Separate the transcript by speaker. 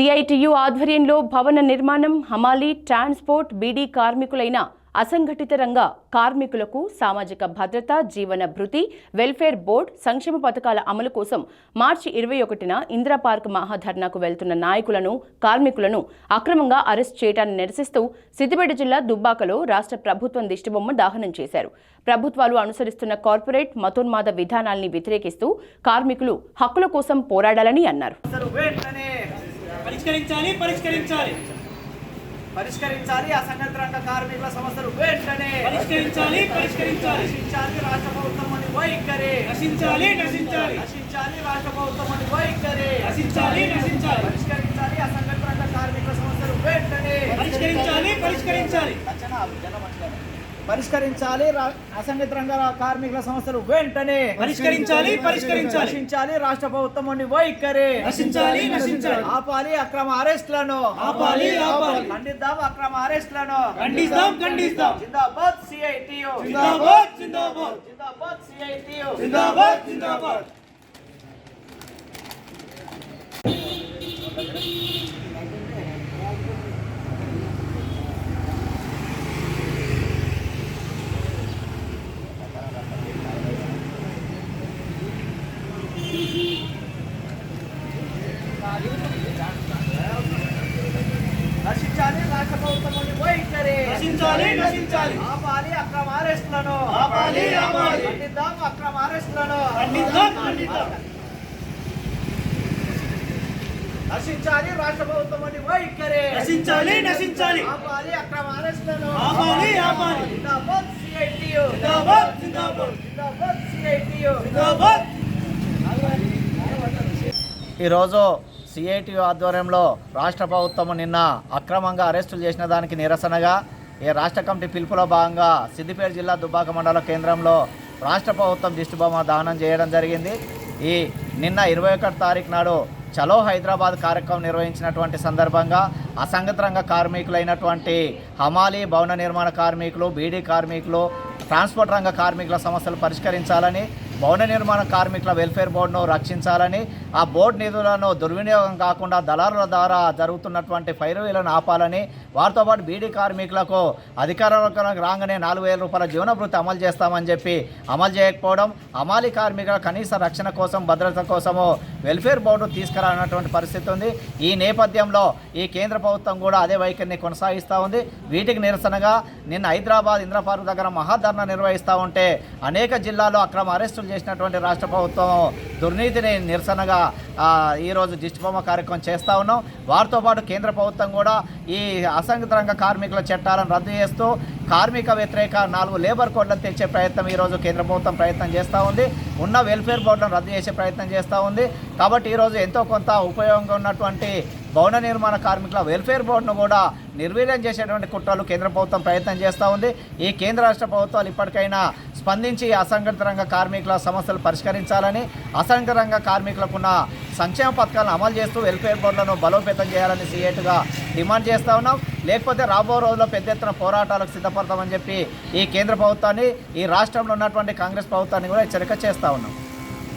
Speaker 1: CITU ఆధ్వర్యంలో భవన నిర్మాణం హమాలి ట్రాన్స్పోర్ట్ బీడీ కార్మికులైన అసంఘటిత రంగ కార్మికులకు సామాజిక భద్రత జీవన భృతి వెల్ఫేర్ బోర్డ్ సంక్షేమ పథకాల అమలు కోసం మార్చి ఇరవై ఒకటిన ఇందిరా పార్క్ మహాధర్నాకు వెళ్తున్న నాయకులను కార్మికులను అక్రమంగా అరెస్ట్ చేయడాన్ని నిరసిస్తూ సిద్దిపేట జిల్లా దుబ్బాకలో రాష్ట్ర ప్రభుత్వం దిష్టిబొమ్మ దహనం చేశారు. ప్రభుత్వాలు అనుసరిస్తున్న కార్పొరేట్ మతోన్మాద విధానాల్ని వ్యతిరేకిస్తూ కార్మికులు హక్కుల కోసం పోరాడాలని అన్నారు.
Speaker 2: పరిష్కరించాలి పరిష్కరించాలి.
Speaker 3: పరిష్కరించాలి. అసంఘటిత రంగ కార్మికుల సమస్యలు వెంటనే
Speaker 2: పరిష్కరించాలి పరిష్కరించాలి.
Speaker 3: నశించాలి రాష్ట్ర ప్రభుత్వం అని వైఖరి.
Speaker 2: నశించాలి నశించాలి
Speaker 3: నశించాలి రాష్ట్ర ప్రభుత్వం అని వైఖరి.
Speaker 2: నశించాలి నశించాలి
Speaker 3: పరిష్కరించాలి. అసంఘటిత రంగ కార్మికుల సమస్యలు వెంటనే
Speaker 2: పరిష్కరించాలి పరిష్కరించాలి.
Speaker 3: పరిష్కరించాలి. అసంఘటిత రంగ కార్మికుల సమస్యలు వెంటనే
Speaker 2: పరిష్కరించాలి పరిష్కరించాలి.
Speaker 3: రాష్ట్ర ప్రభుత్వం అని వైఖరి.
Speaker 2: నశించాలి నశించాలి.
Speaker 3: ఆపాలి అక్రమ అరెస్టులను.
Speaker 2: ఆపాలి, ఆపాలి.
Speaker 3: ఖండిద్దాం అక్రమ అరెస్టులను.
Speaker 2: ఖండిస్తాం ఖండిస్తాం.
Speaker 3: జిందాబాద్ సిఐటియు
Speaker 2: జిందాబాద్. జిందాబాద్
Speaker 3: జిందాబాద్. సిఐటియు
Speaker 2: జిందాబాద్ జిందాబాద్.
Speaker 3: నశించాలి రాష్ట్ర ప్రభుత్వం వైఖరి
Speaker 2: నశించాలి నశించాలి.
Speaker 3: ఆపాలి అక్రమ అరెస్టులను.
Speaker 2: ఆపాలి, ఆపాలి.
Speaker 3: ఖండిద్దాం అక్రమ అరెస్టులను.
Speaker 2: ఖండిద్దాం ఖండిద్దాం.
Speaker 3: నశించాలి రాష్ట్ర ప్రభుత్వం నుండి వైఖరి
Speaker 2: నశించాలి నశించాలి.
Speaker 3: ఆపాలి అక్రమ అరెస్టులను.
Speaker 2: ఆపాలి, ఆపాలి.
Speaker 3: జిందాబాద్ సిఐటియు
Speaker 2: జిందాబాద్ జిందాబాద్.
Speaker 3: జిందాబాద్ సిఐటియు
Speaker 2: జిందాబాద్.
Speaker 4: ఈరోజు సిఐటి ఆధ్వర్యంలో రాష్ట్ర ప్రభుత్వం నిన్న అక్రమంగా అరెస్టులు చేసిన దానికి నిరసనగా ఈ రాష్ట్ర కమిటీ పిలుపులో భాగంగా సిద్దిపేట జిల్లా దుబ్బాక మండల కేంద్రంలో రాష్ట్ర ప్రభుత్వం దిష్టిబొమ్మ దానం చేయడం జరిగింది. ఈ నిన్న ఇరవై ఒకటి తారీఖు నాడు చలో హైదరాబాద్ కార్యక్రమం నిర్వహించినటువంటి సందర్భంగా అసంఘటిత రంగ కార్మికులైనటువంటి హమాలి భవన నిర్మాణ కార్మికులు బీడీ కార్మికులు ట్రాన్స్పోర్ట్ రంగ కార్మికుల సమస్యలు పరిష్కరించాలని భవన నిర్మాణ కార్మికుల వెల్ఫేర్ బోర్డును రక్షించాలని ఆ బోర్డు నిధులను దుర్వినియోగం కాకుండా దళారుల ద్వారా జరుగుతున్నటువంటి పైరవీలను ఆపాలని వారితో పాటు బీడీ కార్మికులకు అధికారంలోకి రాగానే నాలుగు వేల రూపాయల జీవనభృతి అమలు చేస్తామని చెప్పి అమలు చేయకపోవడం అమాలి కార్మికుల కనీస రక్షణ కోసం భద్రత కోసము వెల్ఫేర్ బోర్డు తీసుకురానటువంటి పరిస్థితి ఉంది. ఈ నేపథ్యంలో ఈ కేంద్ర ప్రభుత్వం కూడా అదే వైఖరిని కొనసాగిస్తూ ఉంది. వీటికి నిరసనగా నిన్న హైదరాబాద్ ఇంద్రపార్క్ దగ్గర మహాధర్నా నిర్వహిస్తూ ఉంటే అనేక జిల్లాల్లో అక్రమ అరెస్టులు చేసినటువంటి రాష్ట్ర ప్రభుత్వం దుర్నీతిని నిరసనగా ఆ, ఈరోజు దిష్టిబొమ్మ కార్యక్రమం చేస్తూ ఉన్నాం. వారితో పాటు కేంద్ర ప్రభుత్వం కూడా ఈ అసంఘిత రంగ కార్మికుల చట్టాలను రద్దు చేస్తూ కార్మిక వ్యతిరేక నాలుగు లేబర్ కోడ్లను తెచ్చే ప్రయత్నం ఈరోజు కేంద్ర ప్రభుత్వం ప్రయత్నం చేస్తూ ఉంది. ఉన్న వెల్ఫేర్ బోర్డులను రద్దు చేసే ప్రయత్నం చేస్తూ ఉంది. కాబట్టి ఈరోజు ఎంతో కొంత ఉపయోగంగా ఉన్నటువంటి భవన నిర్మాణ కార్మికుల వెల్ఫేర్ బోర్డును కూడా నిర్వీర్యం చేసేటువంటి కుట్రలు కేంద్ర ప్రభుత్వం ప్రయత్నం చేస్తూ ఉంది. ఈ కేంద్ర రాష్ట్ర ప్రభుత్వాలు ఇప్పటికైనా స్పందించి అసంఘటిత రంగ కార్మికుల సమస్యలు పరిష్కరించాలని అసంఘటిత రంగ కార్మికులకున్న సంక్షేమ పథకాలను అమలు చేస్తూ వెల్ఫేర్ బోర్డులను బలోపేతం చేయాలని సీఎట్గా డిమాండ్ చేస్తూ ఉన్నాం. లేకపోతే రాబో రోజుల్లో పెద్ద ఎత్తున పోరాటాలకు సిద్ధపడతామని చెప్పి ఈ కేంద్ర ప్రభుత్వాన్ని ఈ రాష్ట్రంలో ఉన్నటువంటి కాంగ్రెస్ ప్రభుత్వాన్ని కూడా హెచ్చరిక చేస్తూ ఉన్నాం.